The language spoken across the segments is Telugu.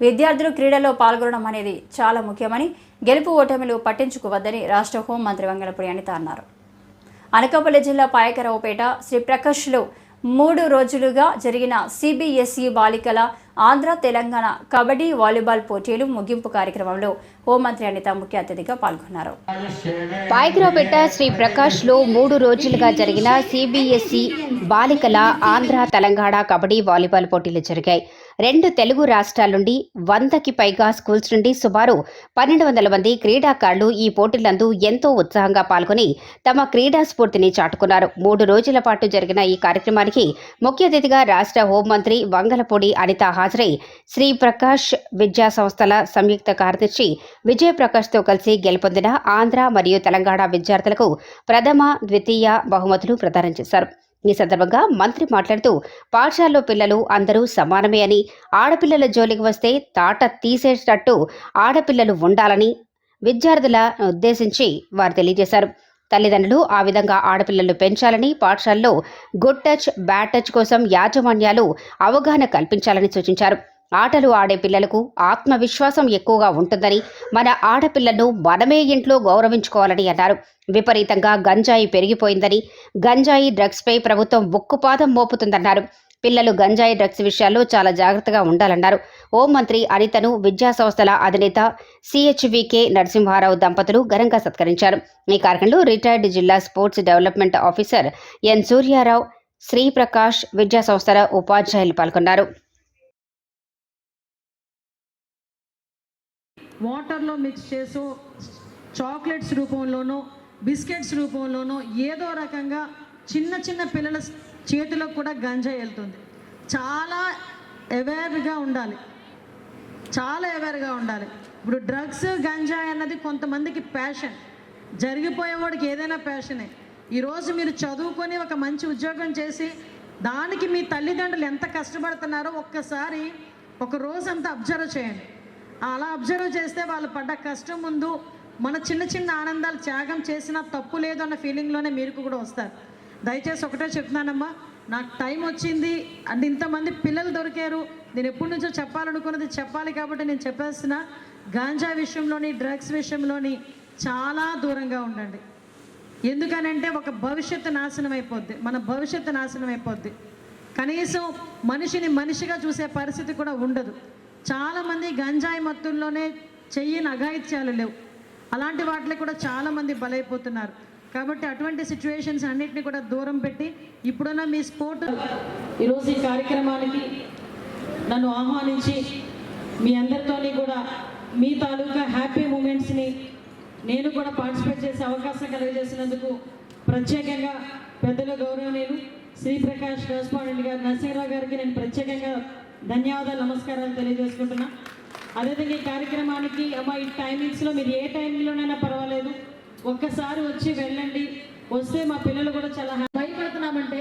విద్యార్థులు క్రీడల్లో పాల్గొనడం అనేది చాలా ముఖ్యమని గెలుపు ఓటమిలు పట్టించుకోవద్దని రాష్ట్ర హోంమంత్రి వెంగళపురి అనిత అన్నారు. అనకాపల్లి జిల్లా పాయకరావుపేట శ్రీ ప్రకాష్లో మూడు రోజులుగా జరిగిన సిబిఎస్ఈ బాలికల ఆంధ్ర తెలంగాణ కబడ్డీ వాలీబాల్ పోటీలు ముగింపు కార్యక్రమంలో హోంమంత్రి అనిత ముఖ్య అతిథిగా పాల్గొన్నారు. పాయకరావుపేట శ్రీ ప్రకాష్లో మూడు రోజులుగా జరిగిన సిబిఎస్ఈ బాలికల ఆంధ్ర తెలంగాణ కబడ్డీ వాలీబాల్ పోటీలు జరిగాయి. రెండు తెలుగు రాష్ట్రాల నుండి వందకి పైగా స్కూల్స్ నుండి సుమారు పన్నెండు వందల మంది క్రీడాకారులు ఈ పోటీలందు ఎంతో ఉత్సాహంగా పాల్గొని తమ క్రీడా స్ఫూర్తిని చాటుకున్నారు. మూడు రోజుల పాటు జరిగిన ఈ కార్యక్రమానికి ముఖ్య అతిథిగా రాష్ట్ర హోంమంత్రి వంగలపూడి అనిత హాజరై శ్రీ ప్రకాష్ విద్యా సంస్థల సంయుక్త కార్యదర్శి విజయప్రకాష్తో కలిసి గెలుపొందిన ఆంధ్ర మరియు తెలంగాణ విద్యార్థులకు ప్రథమ ద్వితీయ బహుమతులు ప్రదానం చేశారు. ఈ సందర్భంగా మంత్రి మాట్లాడుతూ పాఠశాలలో పిల్లలు అందరూ సమానమే అని ఆడపిల్లల జోలికి వస్తే తాట తీసేటట్టు ఆడపిల్లలు ఉండాలని విద్యార్థుల ఉద్దేశించి వారు తెలియజేశారు. తల్లిదండ్రులు ఆ విధంగా ఆడపిల్లలు పెంచాలని పాఠశాలలో గుడ్ టచ్ బ్యాడ్ టచ్ కోసం యాజమాన్యాలు అవగాహన కల్పించాలని సూచించారు. ఆటలు ఆడే పిల్లలకు ఆత్మవిశ్వాసం ఎక్కువగా ఉంటుందని మన ఆడపిల్లలను మనమే ఇంట్లో గౌరవించుకోవాలని అన్నారు. విపరీతంగా గంజాయి పెరిగిపోయిందని గంజాయి డ్రగ్స్పై ప్రభుత్వం ఉక్కుపాదం మోపుతుందన్నారు. పిల్లలు గంజాయి డ్రగ్స్ విషయాల్లో చాలా జాగ్రత్తగా ఉండాలన్నారు. హోంమంత్రి అనితను విద్యా సంస్థల అధినేత సిహెచ్వికే నరసింహారావు దంపతులు ఘనంగా సత్కరించారు. ఈ కార్యక్రమంలో రిటైర్డ్ జిల్లా sports development officer N Suryarao Sri Prakash విద్యా సంస్థల ఉపాధ్యాయులు పాల్గొన్నారు. వాటర్లో మిక్స్ చేసో చాక్లెట్స్ రూపంలోనో బిస్కెట్స్ రూపంలోనో ఏదో రకంగా చిన్న చిన్న పిల్లల చేతిలో కూడా గంజా వెళ్తుంది. చాలా అవేర్గా ఉండాలి. చాలా అవేర్గా ఉండాలి. ఇప్పుడు డ్రగ్స్ గంజా అన్నది కొంతమందికి ప్యాషన్ జరిగిపోయేవాడికి ఏదైనా ప్యాషనే ఈరోజు మీరు చదువుకొని ఒక మంచి ఉద్యోగం చేసి దానికి మీ తల్లిదండ్రులు ఎంత కష్టపడుతున్నారో ఒక్కసారి ఒక రోజంతా అబ్జర్వ్ చేయండి. అలా అబ్జర్వ్ చేస్తే వాళ్ళు పడ్డ కష్టం ముందు మన చిన్న చిన్న ఆనందాలు త్యాగం చేసినా తప్పు లేదు అన్న ఫీలింగ్లోనే మీరు కూడా వస్తారు. దయచేసి ఒకటే చెప్తున్నానమ్మా నాకు టైం వచ్చింది అంటే ఇంతమంది పిల్లలు దొరికారు నేను ఎప్పటి నుంచో చెప్పాలనుకున్నది చెప్పాలి కాబట్టి నేను చెప్పేస్తున్నా గాంజా విషయంలోని డ్రగ్స్ విషయంలోని చాలా దూరంగా ఉండండి. ఎందుకనంటే ఒక భవిష్యత్తు నాశనం అయిపోద్ది మన భవిష్యత్తు నాశనం అయిపోద్ది. కనీసం మనిషిని మనిషిగా చూసే పరిస్థితి కూడా ఉండదు. చాలామంది గంజాయి మత్తుల్లోనే చెయ్యి నగాయిత్యాలు లేవు. అలాంటి వాటికి కూడా చాలామంది బలైపోతున్నారు. కాబట్టి అటువంటి సిచ్యువేషన్స్ అన్నింటినీ కూడా దూరం పెట్టి ఇప్పుడున్న మీ స్పోర్ట్ ఈరోజు ఈ కార్యక్రమానికి నన్ను ఆహ్వానించి మీ అందరితోని కూడా మీ తాలూకా హ్యాపీ మూమెంట్స్ని నేను కూడా పార్టిసిపేట్ చేసే అవకాశం కలిగజేసినందుకు ప్రత్యేకంగా పెద్దల గౌరవనీయులు శ్రీప్రకాష్ కరస్పాండెంట్ గారు నరసింహరావు గారికి నేను ప్రత్యేకంగా ధన్యవాదాలు నమస్కారాలు తెలియజేసుకుంటున్నా. అదేవిధంగా ఈ కార్యక్రమానికి అమ్మా ఈ టైమింగ్స్లో మీరు ఏ టైంలోనైనా పర్వాలేదు. ఒక్కసారి వచ్చి వెళ్ళండి. వస్తే మా పిల్లలు కూడా చాలా భయపడుతున్నామంటే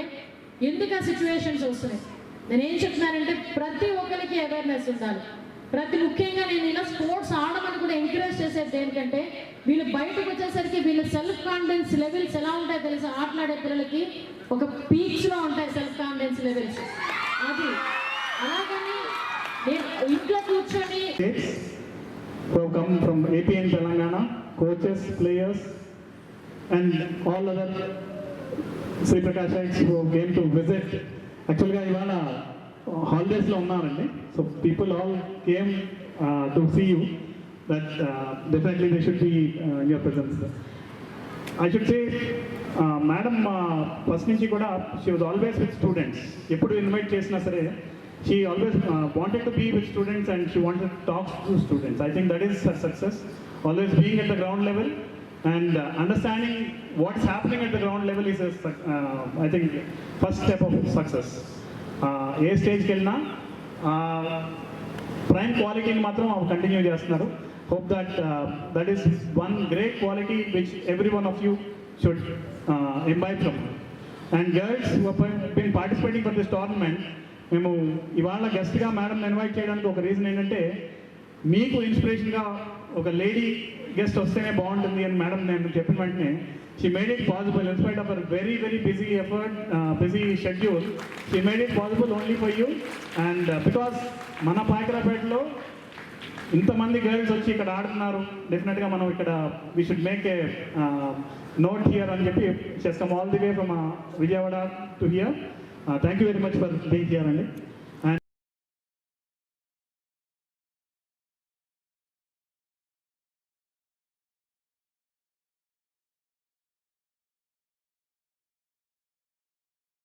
ఎందుకు ఆ సిచ్యువేషన్స్ వస్తున్నాయి? నేను ఏం చెప్తున్నానంటే ప్రతి ఒక్కరికి అవేర్నెస్ ఉండాలి. ప్రతి ముఖ్యంగా నేను ఇలా స్పోర్ట్స్ ఆడమని కూడా ఎంకరేజ్ చేసేది దేనికంటే వీళ్ళు బయటకు వచ్చేసరికి వీళ్ళ సెల్ఫ్ కాన్ఫిడెన్స్ లెవెల్స్ ఎలా ఉంటాయో తెలుసు? ఆటలాడే పిల్లలకి ఒక పీక్స్లో ఉంటాయి self confidence levels and all other Sri Prakashites who came to యాక్చువల్గా ఇవాళ హాలిడేస్లో ఉన్నారండి. So people all came to see you that definitely they should be your presence I should say madam first నుంచి కూడా she was always with students ఎప్పుడు ఇన్వైట్ చేసినా సరే she always wanted to be with students and she wanted talk to students I think that is success always being at the ground level and understanding what is happening at the ground level is I think first step of success ఏ స్టేజ్కి వెళ్ళినా ప్రైమ్ క్వాలిటీని మాత్రం కంటిన్యూ చేస్తున్నారు. Hope that that is one great quality which every one of you should imbibe from and girls been participating for this tournament మేము ఇవాళ గెస్ట్గా మేడం ఇన్వైట్ చేయడానికి ఒక రీజన్ ఏంటంటే మీకు ఇన్స్పిరేషన్గా ఒక లేడీ గెస్ట్ వస్తేనే బాగుంటుంది అని మేడం నేను చెప్పిన వెంటనే she made it possible in spite of uh very very busy effort busy schedule she made it possible only for you and because మన పాయకరాపేటలో ఇంతమంది గర్ల్స్ వచ్చి ఇక్కడ ఆడుతున్నారు డెఫినెట్గా మనం ఇక్కడ we should make a note here అని చెప్పి చేస్తాం. All the way from Vijayawada to here thank you very much for being here అండి